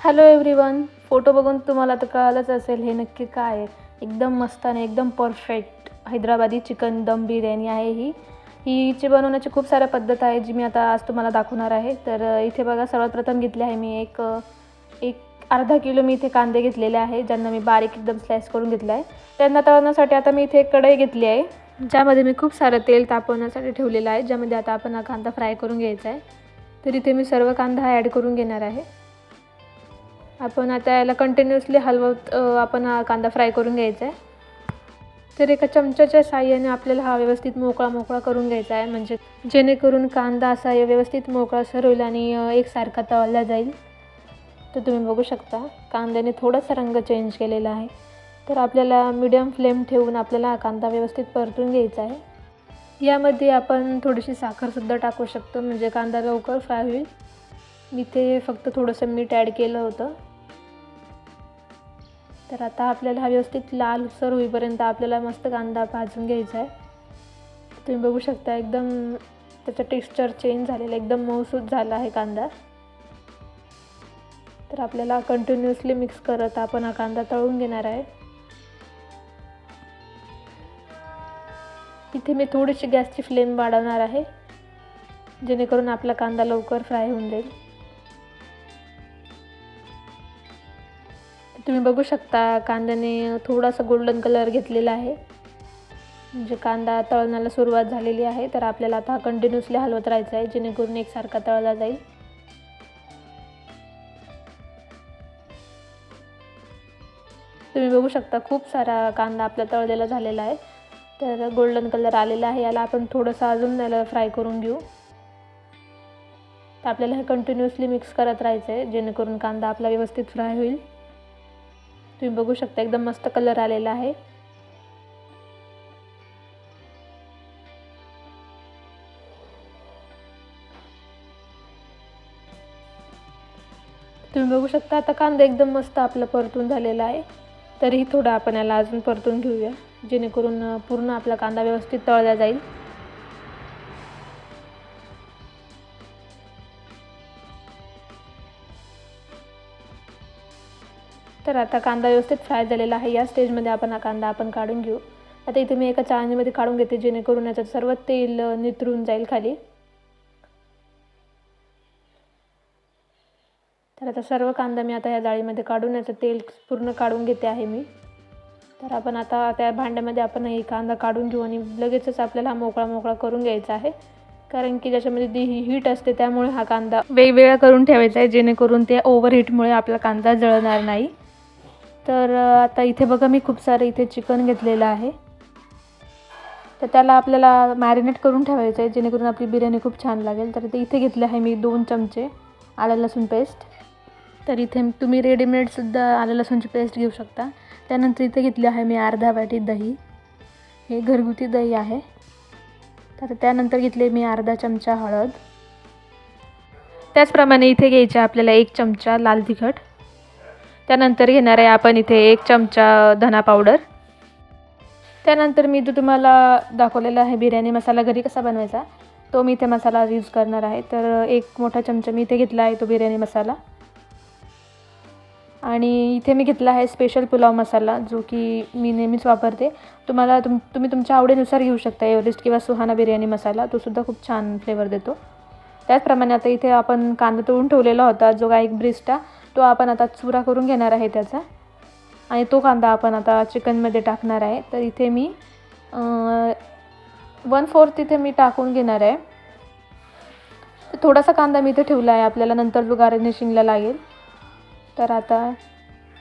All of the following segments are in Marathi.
हॅलो एव्हरीवन फोटो बघून तुम्हाला तर कळालंच असेल हे नक्की काय आहे? एकदम मस्त आणि एकदम परफेक्ट हैदराबादी चिकन दम बिर्याणी आहे ही. हिची बनवण्याची खूप साऱ्या पद्धत आहे जी मी आता आज तुम्हाला दाखवणार आहे. तर इथे बघा सर्वात प्रथम घेतले आहे मी एक एक अर्धा किलो मी इथे कांदे घेतलेले आहे ज्यांना मी बारीक एकदम स्लाइस करून घेतला आहे. त्यांना तळण्यासाठी आता मी इथे एक कढई घेतली आहे ज्यामध्ये मी खूप सारं तेल तापवण्यासाठी ठेवलेलं आहे ज्यामध्ये आता आपण हा कांदा फ्राय करून घ्यायचा आहे. तर इथे मी सर्व कांदा हा ॲड करून घेणार आहे. आपण आता याला कंटिन्युअसली हलवत आपण हा कांदा फ्राय करून घ्यायचा आहे. तर एका चमच्याच्या साह्याने आपल्याला हा व्यवस्थित मोकळा मोकळा करून घ्यायचा आहे. म्हणजे जेणेकरून कांदा असा व्यवस्थित मोकळा सर होईल आणि एकसारखा तळला जाईल. तर तुम्ही बघू शकता कांद्याने थोडासा रंग चेंज केलेला आहे. तर आपल्याला मीडियम फ्लेम ठेवून आपल्याला हा कांदा व्यवस्थित परतून घ्यायचा आहे. यामध्ये आपण थोडीशी साखरसुद्धा टाकू शकतो म्हणजे कांदा लवकर फ्राय होईल. मी ते फक्त थोडंसं मीठ ॲड केलं होतं. तर आता आपल्याला हा व्यवस्थित लालसर होईपर्यंत आपल्याला मस्त कांदा भाजून घ्यायचा आहे. तुम्ही बघू शकता एकदम त्याचं टेक्स्चर चेंज झालेलं आहे, एकदम मऊसूत झाला आहे कांदा. तर आपल्याला कंटिन्युअसली मिक्स करत आपण हा कांदा तळून घेणार आहे. इथे मी थोडीशी गॅसची फ्लेम वाढवणार आहे जेणेकरून आपला कांदा लवकर फ्राय होऊन जाईल. तुम्ही बघू शकता कांद्याने थोडासा गोल्डन कलर घेतलेला आहे. म्हणजे कांदा तळण्याला सुरुवात झालेली आहे तर आपल्याला आता कंटिन्युअसली हलवत राहायचं आहे जेणेकरून एकसारखा तळला जाईल. तुम्ही बघू शकता खूप सारा कांदा आपला तळलेला झालेला आहे. तर गोल्डन कलर आलेला आहे याला आपण थोडंसं अजून याला फ्राय करून घेऊ. तर आपल्याला हे कंटिन्युअसली मिक्स करत राहायचं आहे जेणेकरून कांदा आपला व्यवस्थित फ्राय होईल. तुम्ही बघू शकता एकदम मस्त कलर आलेला आहे. तुम्ही बघू शकता आता कांदा एकदम मस्त आपला परतून झालेला आहे. तरीही थोडं आपण याला अजून परतून घेऊया जेणेकरून पूर्ण आपला कांदा व्यवस्थित तळला जाईल. तर आता कांदा व्यवस्थित फ्राय झालेला आहे. या स्टेजमध्ये आपण हा कांदा आपण काढून घेऊ. आता इथे मी एका चाळणीमध्ये काढून घेते जेणेकरून याच्यात सर्व तेल नितरून जाईल खाली. तर आता सर्व कांदा मी आता या जाळीमध्ये काढून याचं तेल पूर्ण काढून घेते आहे मी. तर आपण आता त्या भांड्यामध्ये आपण हे कांदा काढून घेऊ आणि लगेचच आपल्याला हा मोकळा मोकळा करून घ्यायचा आहे. कारण की ज्याच्यामध्ये ती ही हीट असते त्यामुळे हा कांदा वेगवेगळा करून ठेवायचा आहे जेणेकरून ते ओव्हर हीटमुळे आपला कांदा जळणार नाही. तर आता इथे बघा मी खूप सारं इथे चिकन घेतलेलं आहे. तर त्याला आपल्याला मॅरिनेट करून ठेवायचं आहे जेणेकरून आपली बिर्याणी खूप छान लागेल. तर ते इथे घेतले आहे मी दोन चमचे आलं लसूण पेस्ट तर इथे तुम्ही रेडीमेडसुद्धा आलं लसूणची पेस्ट घेऊ शकता. त्यानंतर इथे घेतली आहे मी अर्धा वाटी दही. हे घरगुती दही आहे. तर त्यानंतर घेतले मी अर्धा चमचा हळद. त्याचप्रमाणे इथे घ्यायचे आपल्याला एक चमचा लाल तिखट. त्यानंतर घेणार आहे आपण इथे एक चमचा धना पावडर त्यानंतर मी जो तुम्हाला दाखवलेला आहे बिर्याणी मसाला घरी कसा बनवायचा. तो मी इथे मसाला यूज करणार आहे. तर एक मोठा चमचा मी इथे घेतला आहे तो बिर्याणी मसाला. आणि इथे मी घेतला आहे स्पेशल पुलाव मसाला जो की मी नेहमीच वापरते. तुम्हाला तुम तुम्ही तुमच्या आवडीनुसार घेऊ शकता एव्हरेस्ट किंवा सुहाना बिर्याणी मसाला. तो सुद्धा खूप छान फ्लेवर देतो. त्याचप्रमाणे आता इथे आपण कांदा तळून ठेवलेला होता जो गाईक ब्रिस्टा तो आपण आता चुरा करून घेणार आहे त्याचा. आणि तो कांदा आपण आता चिकनमध्ये टाकणार आहे. तर इथे मी वन फोर्थ इथे मी टाकून घेणार आहे. तर थोडासा कांदा मी इथे ठेवला आहे. आपल्याला नंतर जो गार्निशिंगला लागेल. तर आता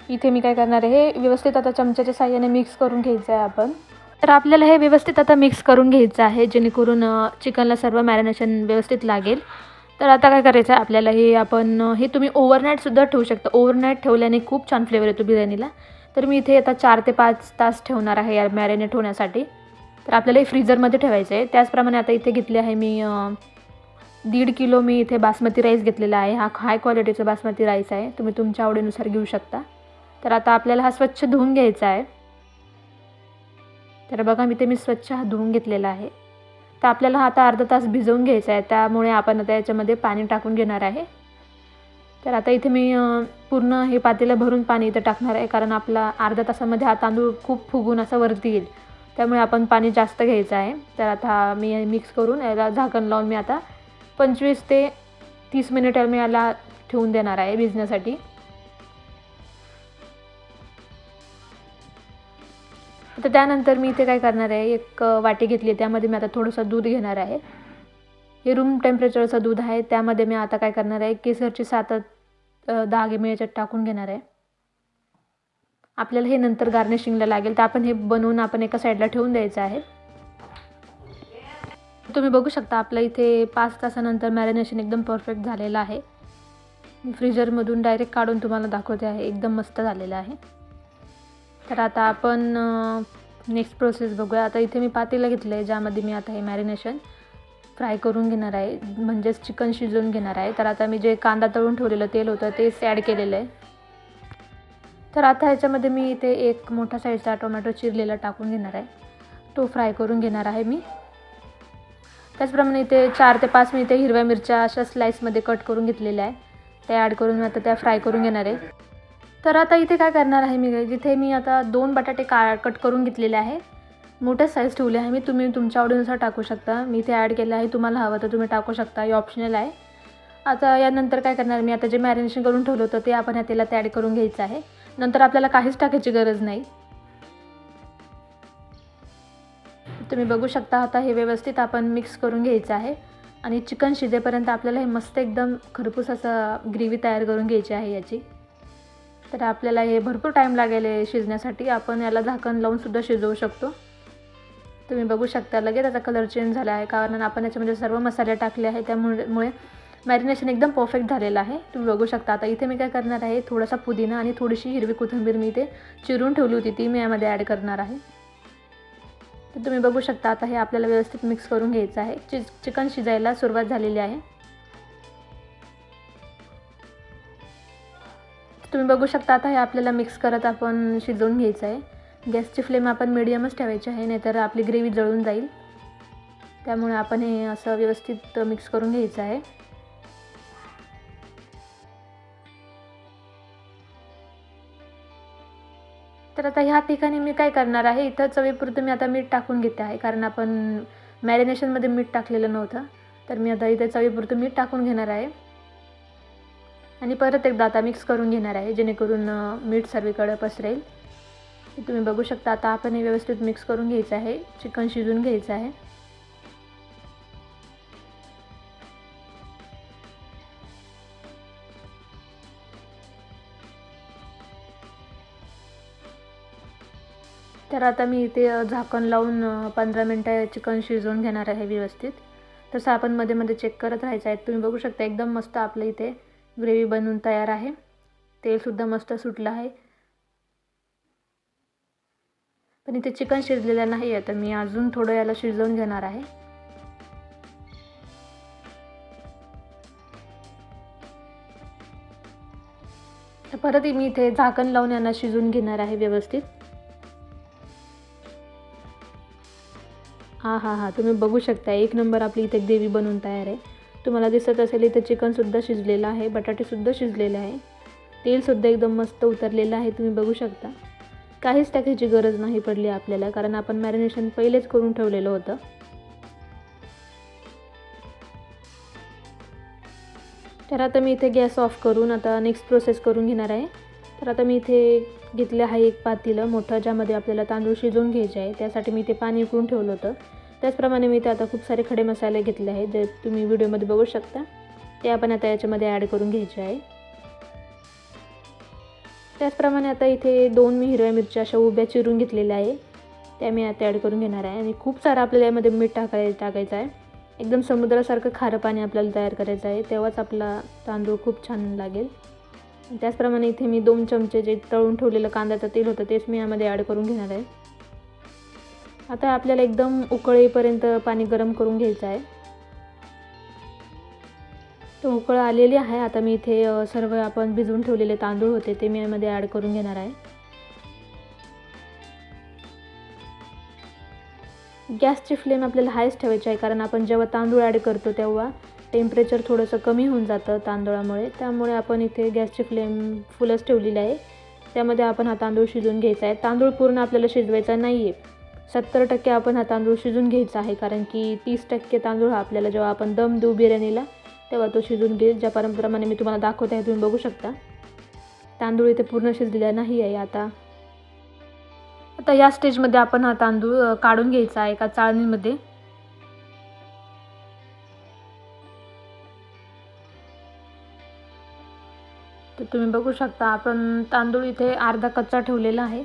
इथे मी काय करणार आहे हे व्यवस्थित आता चमच्याच्या साह्याने मिक्स करून घ्यायचं आहे आपण. तर आपल्याला हे व्यवस्थित आता मिक्स करून घ्यायचं आहे जेणेकरून चिकनला सर्व मॅरिनेशन व्यवस्थित लागेल. तर आता काय करायचं आहे आपल्याला हे आपण हे तुम्ही ओव्हरनाईटसुद्धा ठेवू शकता. ओव्हरनाईट ठेवल्याने खूप छान फ्लेवर येतो बिर्याणीला. तर मी इथे आता चार ते पाच तास ठेवणार आहे या मॅरिनेट होण्यासाठी. तर आपल्याला हे फ्रीजरमध्ये ठेवायचं आहे. त्याचप्रमाणे आता इथे घेतले आहे मी दीड किलो मी इथे बासमती राईस घेतलेला आहे. हा हाय क्वालिटीचा बासमती राईस आहे. तुम्ही तुमच्या आवडीनुसार घेऊ शकता. तर आता आपल्याला हा स्वच्छ धुवून घ्यायचा आहे. तर बघा मी ते मी स्वच्छ हा धुवून घेतलेला आहे. तर आपल्याला हा आता अर्धा तास भिजवून घ्यायचा आहे. त्यामुळे आपण आता याच्यामध्ये पाणी टाकून घेणार आहे. तर आता इथे मी पूर्ण हे पातेलं भरून पाणी इथं टाकणार आहे. कारण आपला अर्धा तासामध्ये हा तांदूळ खूप फुगून असा वरती येईल. त्यामुळे आपण पाणी जास्त घ्यायचं आहे. तर आता मी मिक्स करून याला झाकण लावून मी आता पंचवीस ते तीस मिनिटं मी याला ठेवून देणार आहे भिजण्यासाठी. आता त्यानंतर मी इथे काय करणार आहे? एक वाटी घेतली त्यामध्ये मी आता थोडंसं दूध घेणार आहे. हे रूम टेम्परेचरचं दूध आहे. त्यामध्ये मी आता काय करणार आहे? केसरची सात अ, दहा मी याच्यात टाकून घेणार आहे. आपल्याला हे नंतर गार्निशिंगला लागेल. तर आपण हे बनवून आपण एका साईडला ठेवून द्यायचं आहे. तुम्ही बघू शकता आपलं इथे पाच तासानंतर मॅरिनेशन एकदम परफेक्ट झालेलं आहे. फ्रीजरमधून डायरेक्ट काढून तुम्हाला दाखवते आहे. एकदम मस्त झालेलं आहे. तर आता आपण नेक्स्ट प्रोसेस बघूया. आता इथे मी पातेलं घेतलं आहे ज्यामध्ये मी आता हे मॅरिनेशन फ्राय करून घेणार आहे. म्हणजेच चिकन शिजवून घेणार आहे. तर आता मी जे कांदा तळून ठेवलेलं तेल होतं तेच ॲड केलेलं आहे. तर आता ह्याच्यामध्ये मी इथे एक मोठा साईजचा टोमॅटो चिरलेला टाकून घेणार आहे. तो फ्राय करून घेणार आहे मी. त्याचप्रमाणे इथे चार ते पाच मी इथे हिरव्या मिरच्या अशा स्लाईसमध्ये कट करून घेतलेल्या आहे. ते ॲड करून मी आता त्या फ्राय करून घेणार आहे. तर आता इथे काय करणार आहे मी जिथे मी आता दोन बटाटे का कट करून घेतलेले आहे मोठे साईज ठेवले आहे मी. तुम्ही तुमच्या आवडीनुसार टाकू शकता. मी इथे ॲड केलं आहे. तुम्हाला हवं तर तुम्ही टाकू शकता. हे ऑप्शनल आहे. आता यानंतर काय करणार मी? आता जे मॅरिनेशन करून ठेवलं होतं ते आपण या तेलात ॲड करून घ्यायचं आहे. नंतर आपल्याला काहीच टाकायची गरज नाही. तुम्ही बघू शकता आता हे व्यवस्थित आपण मिक्स करून घ्यायचं आहे. आणि चिकन शिजेपर्यंत आपल्याला हे मस्त एकदम खरपूस असं ग्रेव्ही तयार करून घ्यायची आहे याची. तर आपल्याला हे भरपूर टाईम लागेल हे शिजण्यासाठी. आपण याला झाकण लावूनसुद्धा शिजवू शकतो. तुम्ही बघू शकता लगेच त्याचा कलर चेंज झाला आहे. कारण आपण याच्यामध्ये सर्व मसाले टाकले आहे त्यामुळे मुळे मॅरिनेशन एकदम परफेक्ट झालेलं आहे. तुम्ही बघू शकता आता इथे मी काय करणार आहे थोडासा पुदिना आणि थोडीशी हिरवी कोथिंबीर मी इथे चिरून ठेवली होती ती मी यामध्ये ॲड करणार आहे. तर तुम्ही बघू शकता आता हे आपल्याला व्यवस्थित मिक्स करून घ्यायचं आहे. चि चिकन शिजायला सुरुवात झालेली आहे. तुम्ही बघू शकता आता हे आपल्याला मिक्स करत आपण शिजवून घ्यायचं आहे गॅसची फ्लेम आपण मिडियमच ठेवायची आहे नाहीतर आपली ग्रेव्ही जळून जाईल. त्यामुळे आपण हे असं व्यवस्थित मिक्स करून घ्यायचं आहे. तर आता ह्या ठिकाणी मी काय करणार आहे इथं चवीपुरतं मी आता मीठ टाकून घेते आहे कारण आपण मॅरिनेशनमध्ये मीठ टाकलेलं नव्हतं. तर मी आता इथे चवीपुरतं मीठ टाकून घेणार आहे. आणि परत एकदा आता मिक्स करून घेणार आहे जेणेकरून मीठ सर्वीकडे पसरेल. तुम्ही बघू शकता आता आपण हे व्यवस्थित मिक्स करून घ्यायचं आहे चिकन शिजून घ्यायचं आहे. तर आता मी इथे झाकण लावून पंधरा मिनटं चिकन शिजवून घेणार आहे व्यवस्थित. तसं आपण मध्ये मध्ये चेक करत राहायचं आहे. तुम्ही बघू शकता एकदम मस्त आपलं इथे ग्रेव्ही बनवून तयार आहे. तेलसुद्धा मस्त सुटलं आहे. पण इथे चिकन शिजलेलं नाही आहे तर मी अजून थोडं याला शिजवून घेणार आहे. तर परत मी इथे झाकण लावून यांना शिजवून घेणार आहे व्यवस्थित. हां हां हां तुम्ही बघू शकता एक नंबर आपली इथे ग्रेव्ही बनवून तयार आहे. तुम्हाला दिसत असेल इथं चिकनसुद्धा शिजलेलं आहे बटाटेसुद्धा शिजलेले आहे. तेलसुद्धा एकदम मस्त उतरलेलं आहे तुम्ही बघू शकता. काहीच टाकायची गरज नाही पडली आपल्याला कारण आपण मॅरिनेशन पहिलेच करून ठेवलेलं होतं. तर आता मी इथे गॅस ऑफ करून आता नेक्स्ट प्रोसेस करून घेणार आहे. तर आता मी इथे घेतले आहे एक पातीलं मोठं ज्यामध्ये आपल्याला तांदूळ शिजवून घ्यायचे आहे. त्यासाठी मी ते पाणी उकळून ठेवलं होतं. त्याचप्रमाणे मी इथे आता खूप सारे खडे मसाले घेतले आहेत जे तुम्ही व्हिडिओमध्ये बघू शकता. ते आपण आता याच्यामध्ये ॲड करून घ्यायचे आहे. त्याचप्रमाणे आता इथे दोन मी हिरव्या मिरच्या अशा उभ्या चिरून घेतलेल्या आहे. त्या मी आता ॲड करून घेणार आहे. आणि खूप सारं आपल्याला यामध्ये मीठ टाकाय टाकायचं आहे. एकदम समुद्रासारखं खारं पाणी आपल्याला तयार करायचं आहे. तेव्हाच आपला तांदूळ खूप छान लागेल. त्याचप्रमाणे इथे मी दोन चमचे जे तळून ठेवलेलं कांद्याचं तेल होतं तेच मी यामध्ये ॲड करून घेणार आहे. आता आपल्याला एकदम उकळेपर्यंत पाणी गरम करून घ्यायचं आहे. तो उकळ आलेली आहे. आता मी इथे सर्व आपण भिजवून ठेवलेले तांदूळ होते ते मी यामध्ये ॲड करून घेणार आहे. गॅसची फ्लेम आपल्याला हायच ठेवायची आहे कारण आपण जेव्हा तांदूळ ॲड करतो तेव्हा टेम्परेचर थोडंसं कमी होऊन जातं तांदूळामुळे. त्यामुळे आपण इथे गॅसची फ्लेम फुलच ठेवलेली आहे. त्यामध्ये आपण हा तांदूळ शिजवून घ्यायचा आहे. तांदूळ पूर्ण आपल्याला शिजवायचा नाही आहे सत्तर टक्के आपण हा तांदूळ शिजून घ्यायचा आहे कारण की तीस टक्के तांदूळ हा आपल्याला जेव्हा आपण दम देऊ बिर्याणीला तेव्हा तो शिजून घेईल ज्या परंपराने मी तुम्हाला दाखवत आहे तुम्ही बघू शकता. तांदूळ इथे पूर्ण शिजलेला नाही आहे आता. आता या स्टेजमध्ये आपण हा तांदूळ काढून घ्यायचा आहे एका चाळणीमध्ये. तर तुम्ही बघू शकता आपण तांदूळ इथे अर्धा कच्चा ठेवलेला आहे.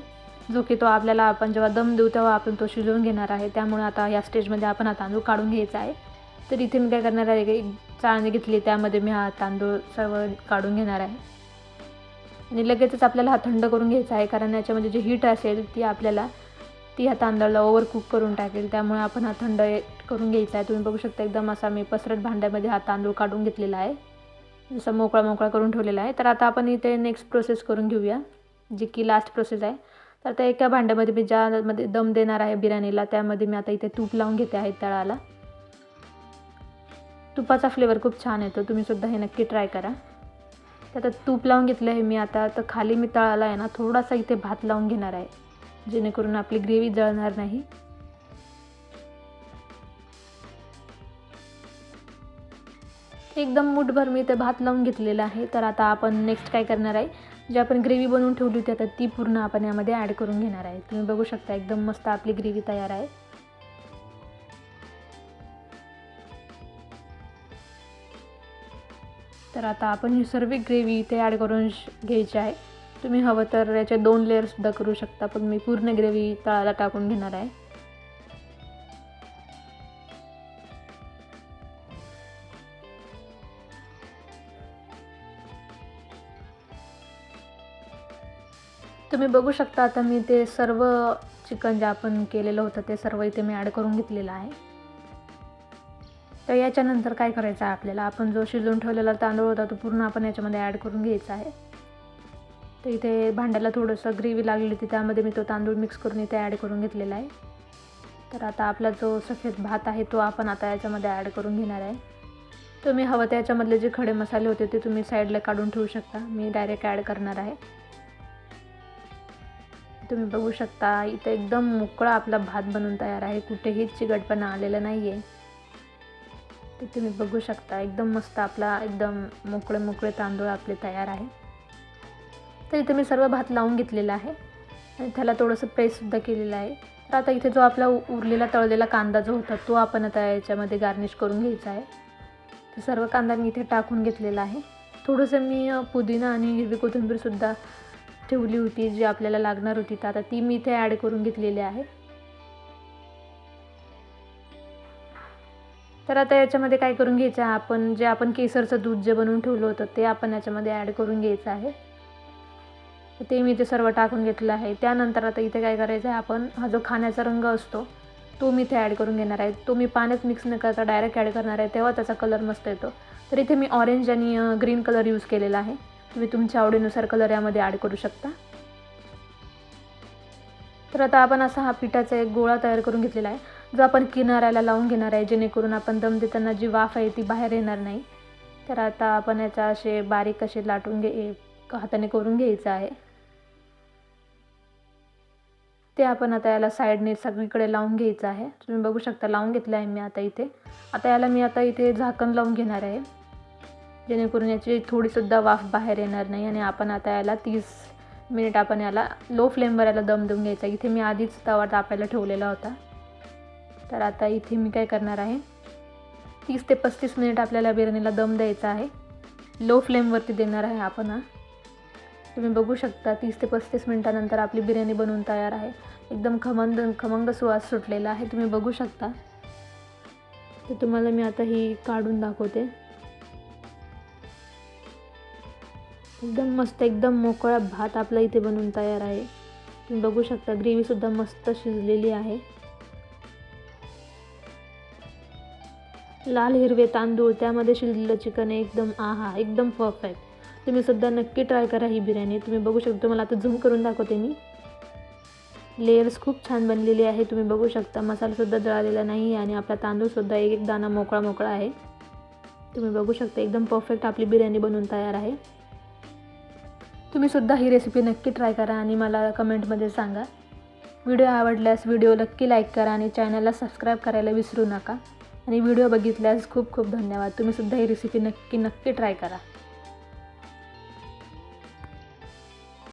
जो की तो आपल्याला आपण जेव्हा दम देऊ तेव्हा आपण तो शिजवून घेणार आहे. त्यामुळे आता या स्टेजमध्ये आपण हा तांदूळ काढून घ्यायचा आहे. तर इथे मी काय करणार आहे की चाळणी घेतली त्यामध्ये मी हा तांदूळ सर्व काढून घेणार आहे. आणि लगेचच आपल्याला हा थंड करून घ्यायचा आहे कारण याच्यामध्ये जी हीट असेल ती आपल्याला ती ह्या तांदळाला ओव्हर कुक करून टाकेल. त्यामुळे आपण हा थंड करून घ्यायचा आहे. तुम्ही बघू शकता एकदम असा मी पसरट भांड्यामध्ये हा तांदूळ काढून घेतलेला आहे. जसं मोकळा मोकळा करून ठेवलेला आहे. तर आता आपण इथे नेक्स्ट प्रोसेस करून घेऊया जी की लास्ट प्रोसेस आहे. तर आता एका भांड्यामध्ये मी ज्यामध्ये दम देणार आहे बिर्याणीला त्यामध्ये मी आता इथे तूप लावून घेते आहे तळाला. तुपाचा फ्लेवर खूप छान येतो तुम्हीसुद्धा हे नक्की ट्राय करा. तर आता तूप लावून घेतलं आहे मी आता तर खाली मी तळाला आहे ना थोडासा इथे भात लावून घेणार आहे जेणेकरून आपली ग्रेव्ही जळणार नाही. एकदम मुठभर मी ते भात लावून घेतलेला आहे तर आता आपण नेक्स्ट काय करणार आहे जी आपण ग्रेव्ही बनवून ठेवली होती आता ती पूर्ण आपण यामध्ये ॲड करून घेणार आहे. तुम्ही बघू शकता एकदम मस्त आपली ग्रेव्ही तयार आहे. तर आता आपण ही सर्व ग्रेव्ही इथे ॲड करून श- घ्यायची आहे. तुम्ही हवं तर याचे दोन लेअरसुद्धा करू शकता पण मी पूर्ण ग्रेव्ही तळाला टाकून घेणार आहे. तुम्ही बघू शकता आता मी ते सर्व चिकन जे आपण केलेलं होतं ते सर्व इथे मी ॲड करून घेतलेलं आहे. तर याच्यानंतर काय करायचं आहे आपल्याला? आपण जो शिजवून ठेवलेला तांदूळ होता तो पूर्ण आपण याच्यामध्ये ॲड करून घ्यायचा आहे. तर इथे भांड्याला थोडंसं ग्रेव्ही लागली होती त्यामध्ये मी तो तांदूळ मिक्स करून इथे ॲड करून घेतलेला आहे. तर आता आपला जो सफेद भात आहे तो आपण आता याच्यामध्ये ॲड करून घेणार आहे. तुम्ही हवं त्याच्यामधले जे खडे मसाले होते ते तुम्ही साईडला काढून ठेवू शकता. मी डायरेक्ट ॲड करणार आहे. तुम्ही बघू शकता इथं एकदम मोकळा आपला भात बनून तयार आहे. कुठेही चिकटपणा आलेला नाही आहे ते तुम्ही बघू शकता एकदम मस्त आपला एकदम मोकळे मोकळे तांदूळ आपले तयार आहे. तर इथे मी सर्व भात लावून घेतलेला आहे. आणि त्याला थोडंसं प्रेससुद्धा केलेलं आहे. तर आता इथे जो आपला उरलेला तळलेला कांदा जो होता तो आपण आता याच्यामध्ये गार्निश करून घ्यायचा आहे. तर सर्व कांदा मी इथे टाकून घेतलेला आहे. थोडंसं मी पुदिना आणि हिरवी कोथिंबीरसुद्धा ठेवली होती जी आपल्याला लागणार होती. तर आता ती मी इथे ॲड करून घेतलेली आहे. तर आता याच्यामध्ये काय करून घ्यायचं आहे आपण? जे आपण केसरचं दूध जे बनवून ठेवलं होतं ते आपण याच्यामध्ये ॲड करून घ्यायचं आहे. ते मी इथे सर्व टाकून घेतलं आहे. त्यानंतर आता इथे काय करायचं आहे आपण? हा जो खाण्याचा रंग असतो तो मी इथे ॲड करून घेणार आहे. तो मी पाण्यात मिक्स न करता डायरेक्ट ॲड करणार आहे तेव्हा त्याचा कलर मस्त येतो. तर इथे मी ऑरेंज आणि ग्रीन कलर यूज केलेला आहे. तुम्ही तुमच्या आवडीनुसार कलर यामध्ये ॲड करू शकता. तर आता आपण असा हा पिठाचा एक गोळा तयार करून घेतलेला आहे जो आपण किनाऱ्याला लावून घेणार आहे जेणेकरून आपण दम देताना जी वाफ आहे ती बाहेर येणार नाही. तर आता आपण याचा असे बारीक असे लाटून घे हाताने करून घ्यायचं आहे. ते आपण आता याला साईडने सगळीकडे लावून घ्यायचं आहे. तुम्ही बघू शकता लावून घेतलं आहे मी आता इथे. आता याला मी आता इथे झाकण लावून घेणार आहे. जेणेकरून याची थोडीसुद्धा वाफ बाहेर येणार नाही आणि आपण आता याला तीस मिनिट आपण याला लो फ्लेमवर याला दम देऊन घ्यायचा. इथे मी आधीच तवा तापायला ठेवलेला होता. तर आता इथे मी काय करणार आहे? तीस ते पस्तीस मिनिट आपल्याला बिर्याणीला दम द्यायचा आहे. लो फ्लेमवरती देणार आहे आपण हा. तुम्ही बघू शकता तीस ते पस्तीस मिनटानंतर आपली बिर्याणी बनवून तयार आहे. एकदम खमंग खमंग सुवास सुटलेला आहे. तुम्ही बघू शकता. तर तुम्हाला मी आता ही काढून दाखवते. एकदम मस्त एकदम मोकळा भात आपला इथे बनवून तयार आहे. तुम्ही बघू शकता ग्रेव्हीसुद्धा मस्त शिजलेली आहे. लाल हिरवे तांदूळ त्यामध्ये शिजलेलं चिकन आहे एकदम आहा एकदम परफेक्ट तुम्ही सुद्धा नक्की ट्राय करा ही बिर्याणी. तुम्ही बघू शकता तुम्हाला आता झूम करून दाखवते मी. लेयर्स खूप छान बनलेली आहे तुम्ही बघू शकता. मसालासुद्धा जळालेला नाही आहे आणि आपला तांदूळसुद्धा एक एक दाणा मोकळा मोकळा आहे. तुम्ही बघू शकता एकदम परफेक्ट आपली बिर्याणी बनवून तयार आहे. तुम्हीसुद्धा ही रेसिपी नक्की ट्राय करा आणि मला कमेंटमध्ये सांगा. व्हिडिओ आवडल्यास व्हिडिओ नक्की लाईक करा आणि चॅनलला सबस्क्राईब करायला विसरू नका. आणि व्हिडिओ बघितल्यास खूप खूप धन्यवाद. तुम्हीसुद्धा ही रेसिपी नक्की नक्की ट्राय करा.